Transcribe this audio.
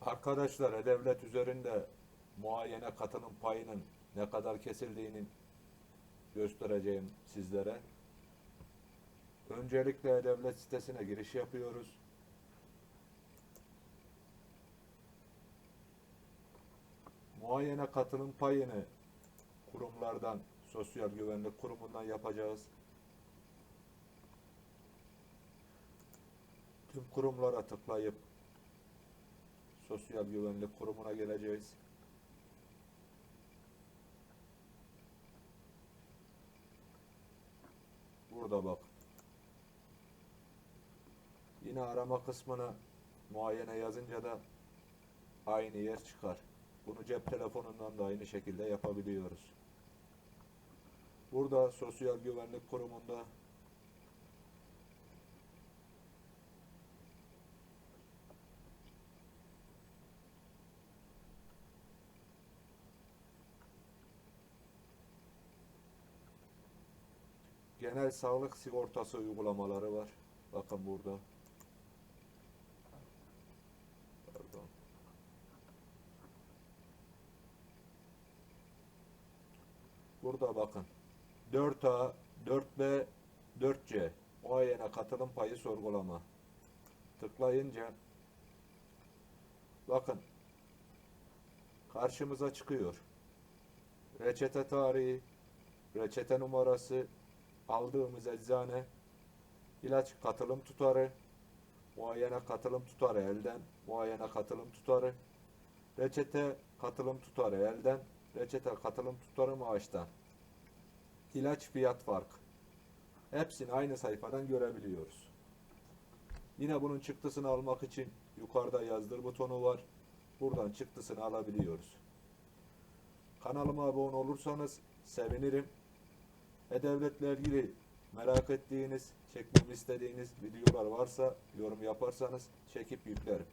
Arkadaşlar E-Devlet üzerinde muayene katılım payının ne kadar kesildiğini göstereceğim sizlere. Öncelikle E-Devlet sitesine giriş yapıyoruz. Muayene katılım payını kurumlardan, Sosyal Güvenlik Kurumu'ndan yapacağız. Tüm kurumlara tıklayıp Sosyal Güvenlik Kurumu'na geleceğiz. Burada bak. Yine arama kısmına muayene yazınca da aynı yer çıkar. Bunu cep telefonundan da aynı şekilde yapabiliyoruz. Burada Sosyal Güvenlik Kurumu'nda genel sağlık sigortası uygulamaları var. Bakın burada. Pardon. Burada bakın. 4A, 4B, 4C. Muayene katılım payı sorgulama. Tıklayınca bakın karşımıza çıkıyor. Reçete tarihi, reçete numarası, aldığımız eczane, ilaç katılım tutarı, muayene katılım tutarı elden, muayene katılım tutarı, reçete katılım tutarı elden, reçete katılım tutarı maaştan, ilaç fiyat farkı. Hepsini aynı sayfadan görebiliyoruz. Yine bunun çıktısını almak için yukarıda yazdır butonu var. Buradan çıktısını alabiliyoruz. Kanalıma abone olursanız sevinirim. E-Devlet'le ilgili merak ettiğiniz, çekmemi istediğiniz videolar varsa yorum yaparsanız çekip yüklerim.